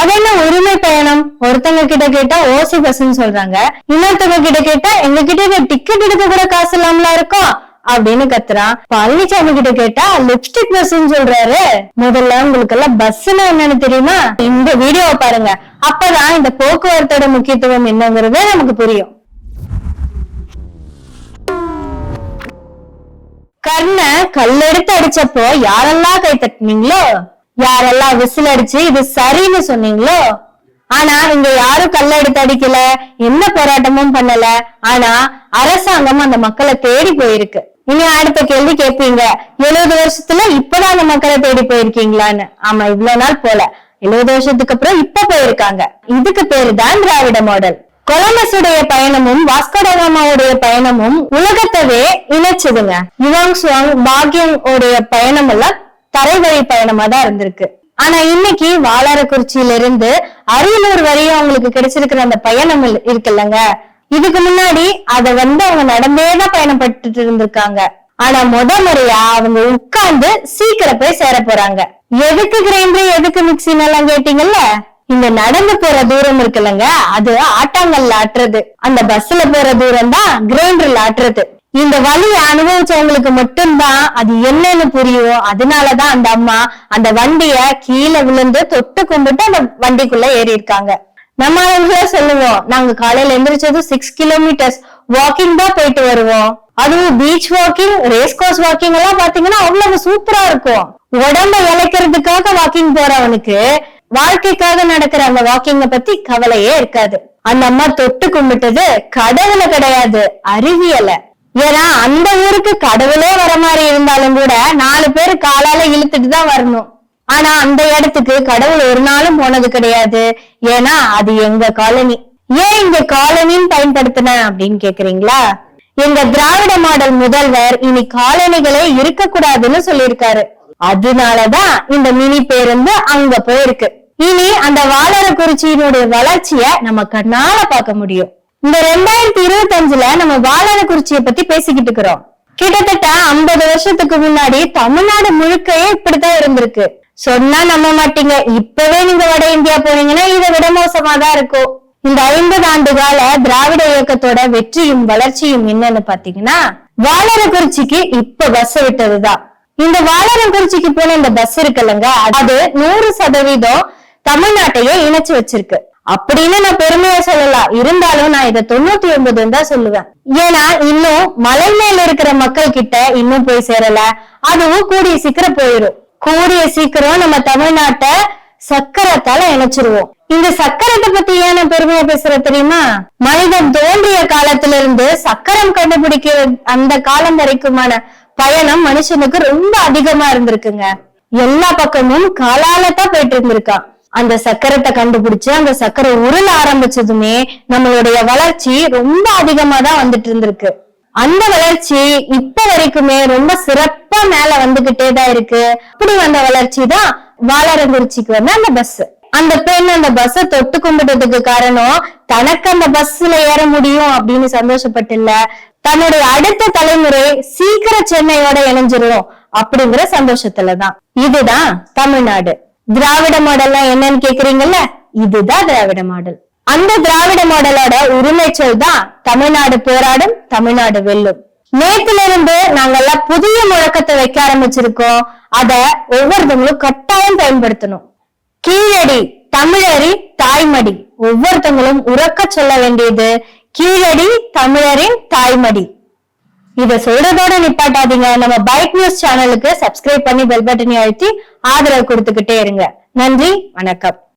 அதெல்லாம் உரிமை பயணம்? ஒருத்தவங்க கிட்ட கேட்டா ஓசி பஸ்ன்னு சொல்றாங்க. இன்னொருத்தவங்க கிட்ட கேட்டா எங்க கிட்ட டிக்கெட் எடுக்க கூட காசு இல்லாமல இருக்கும் அப்படின்னு கத்துறான். பழனிசாமி கிட்ட கேட்டா லிப்ஸ்டிக் பஸ் சொல்றாரு. முதல்ல உங்களுக்கு எல்லாம் பஸ்னா என்னன்னு தெரியுமா? இந்த வீடியோவை பாருங்க. அப்பதான் இந்த போக்குவரத்தோட முக்கியத்துவம் என்னங்கிறது நமக்கு புரியும். கர்ண கல்லெடுத்து அடிச்சப்போ யாரெல்லாம் கை தட்டினீங்களோ யாரெல்லாம் விசில் அடிச்சு இது சரின்னு சொன்னீங்களோ? ஆனா இங்க யாரும் கல்ல எடுத்து அடிக்கல எந்த போராட்டமும் பண்ணல. ஆனா அரசாங்கம் அந்த மக்களை தேடி போயிருக்கு. இனி அடுத்த கேள்வி கேட்பீங்க. எழுபது வருஷத்துல இப்பதான் அந்த மக்களை தேடி போயிருக்கீங்களான்னு. ஆமா இவ்வளவு நாள் போல. எழுபது வருஷத்துக்கு அப்புறம் இப்ப போயிருக்காங்க. இதுக்கு பேரு தான் திராவிட மாடல். கொலம்பஸுடைய பயணமும் வாஸ்கோடகாமாவுடைய பயணமும் உலகத்தவே இணைச்சதுங்க. யுவாங் சுவாங் பாக்யம் உடைய பயணம் எல்லாம் தரைவழி பயணமா தான் இருந்திருக்கு. ஆனா இன்னைக்கு வாளாரக்குறிச்சியில இருந்து அரியலூர் வரையும் அவங்களுக்கு கிடைச்சிருக்கிற அந்த பயணம் இல்- இருக்குல்லங்க. இதுக்கு முன்னாடி அத வந்து அவங்க நடந்தேதான் பயணப்பட்டு இருந்திருக்காங்க. ஆனா முத முறையா அவங்க உட்கார்ந்து சீக்கிரம் போய் சேர போறாங்க. எதுக்கு கிரைண்டர் எதுக்கு மிக்சின்னு எல்லாம் கேட்டீங்கல்ல? இந்த நடந்து போற தூரம் இருக்குல்லங்க. அது ஆட்டாங்கல்ல ஆட்டுறது. அந்த பஸ்ல போற தூரம் தான் கிரைண்டர்ல ஆட்டுறது. இந்த வழியை அனுபவிச்சவங்களுக்கு மட்டும்தான் அது என்னன்னு புரியும் அதனாலதான் அந்த அம்மா அந்த வண்டிய கீழே விழுந்து தொட்டு கும்பிட்டு அந்த வண்டிக்குள்ள ஏறி இருக்காங்க நம்ம ஆளுங்களே சொல்லுவோம் நாங்க காலையில எந்திரிச்சதும் சிக்ஸ் கிலோமீட்டர்ஸ் வாக்கிங் தான் போயிட்டு வருவோம். அதுவும் beach walking race course walking எல்லாம் பாத்தீங்கன்னா அவ்வளவு சூப்பரா இருக்கும். உடம்ப இழைக்கிறதுக்காக வாக்கிங் போறவனுக்கு வாழ்க்கைக்காக நடக்கிற அந்த வாக்கிங்க பத்தி கவலையே இருக்காது. அந்த அம்மா தொட்டு கும்பிட்டது கடவுளை கிடையாது அறிவியலை. ஏன்னா அந்த ஊருக்கு கடவுளே வர மாதிரி இருந்தாலும் கூட நாலு பேர் காலால இழுத்துட்டு தான் வரணும். ஆனா அந்த இடத்துக்கு கடவுள் ஒரு நாளும் போனது கிடையாது. ஏன்னா அது எங்க காலனி. ஏன் இங்க காலனின்னு பயன்படுத்தின அப்படின்னு கேக்குறீங்களா? எங்க திராவிட மாடல் முதல்வர் இனி காலனிகளே இருக்கக்கூடாதுன்னு சொல்லியிருக்காரு. அதனாலதான் இந்த மினி பேருந்து அங்க போயிருக்கு. இனி அந்த வாழறக்குறிச்சியினுடைய வளர்ச்சிய நம்ம கண்ணால பார்க்க முடியும். இந்த ரெண்டாயிரத்தி இருபத்தி அஞ்சுல நம்ம வாழறக்குறிச்சியை பத்தி பேசிக்கிட்டு இருக்கிறோம். கிட்டத்தட்ட ஐம்பது வருஷத்துக்கு முன்னாடி தமிழ்நாடு முழுக்கையே இப்படித்தான் இருந்திருக்கு. சொன்னா நம்ப மாட்டீங்க. இப்பவே நீங்க வட இந்தியா போனீங்கன்னா இதை விட மோசமா தான் இருக்கும். இந்த ஐம்பது ஆண்டு கால திராவிட இயக்கத்தோட வெற்றியும் வளர்ச்சியும் என்னன்னு பாத்தீங்கன்னா வாழறக்குறிச்சிக்கு இப்ப பஸ் விட்டதுதான். இந்த வாழறக்குறிச்சிக்கு போன இந்த பஸ் இருக்குல்லங்க அது நூறு சதவீதம் தமிழ்நாட்டையே இணைச்சு வச்சிருக்கு. அப்படின்னு நான் பெருமையா சொல்லலாம் இருந்தாலும் நான் இதை தொண்ணூத்தி ஒன்பதுன்னு தான் சொல்லுவேன். ஏன்னா இன்னும் மலை மேல இருக்கிற மக்கள் கிட்ட இன்னும் போய் சேரல. அதுவும் கூடிய சீக்கிரம் போயிடும் கூடிய சீக்கிரம் நம்ம தமிழ்நாட்டை சக்கரத்தால இணைச்சிருவோம். இந்த சக்கரத்தை பத்தி ஏன் நான் பெருமையா பேசுற தெரியுமா? மனிதன் தோன்றிய காலத்துல இருந்து சக்கரம் கண்டுபிடிக்கிற அந்த காலம் வரைக்குமான பயணம் மனுஷனுக்கு ரொம்ப அதிகமா இருந்திருக்குங்க. எல்லா பக்கமும் காலால தான் போயிட்டு இருந்திருக்கான். அந்த சக்கரத்தை கண்டுபிடிச்சு அந்த சக்கரை உருள ஆரம்பிச்சதுமே நம்மளுடைய வளர்ச்சி ரொம்ப அதிகமா தான் வந்துட்டு இருந்திருக்கு. அந்த வளர்ச்சி இப்ப வரைக்குமே ரொம்ப சிறப்பா மேல வந்துகிட்டே தான் இருக்கு. அப்படி வந்த வளர்ச்சி தான் வாழறங்குறிச்சிக்கு வந்து அந்த பஸ் அந்த பெண் அந்த பஸ்ஸ தொட்டு கும்பிட்டதுக்கு காரணம் தனக்கு அந்த பஸ்ல ஏற முடியும் அப்படின்னு சந்தோஷப்பட்டு இல்ல தன்னுடைய அடுத்த தலைமுறை சீக்கிரம் சென்னையோட இணைஞ்சிரும் அப்படிங்கிற சந்தோஷத்துலதான். இதுதான் தமிழ்நாடு. திராவிட மாடல்னா என்னன்னு கேக்குறீங்கல்ல? இதுதான் திராவிட மாடல். அந்த திராவிட மாடலோட உரிமை சொல் தான் தமிழ்நாடு போராடும் தமிழ்நாடு வெல்லும். நேத்துல இருந்து நாங்கெல்லாம் புதிய முழக்கத்தை வைக்க ஆரம்பிச்சிருக்கோம். அத ஒவ்வொருத்தவங்களும் கட்டாயம் பயன்படுத்தணும். கீழடி தமிழறி தாய்மடி. ஒவ்வொருத்தவங்களும் உறக்க சொல்ல வேண்டியது கீழடி தமிழரின் தாய்மடி. இத சொல்றதோட நிப்பாட்டாதீங்க. நம்ம பைக் நியூஸ் சேனலுக்கு சப்ஸ்கிரைப் பண்ணி பெல் பட்டனை அழுத்தி ஆதரவு கொடுத்துக்கிட்டே இருங்க. நன்றி வணக்கம்.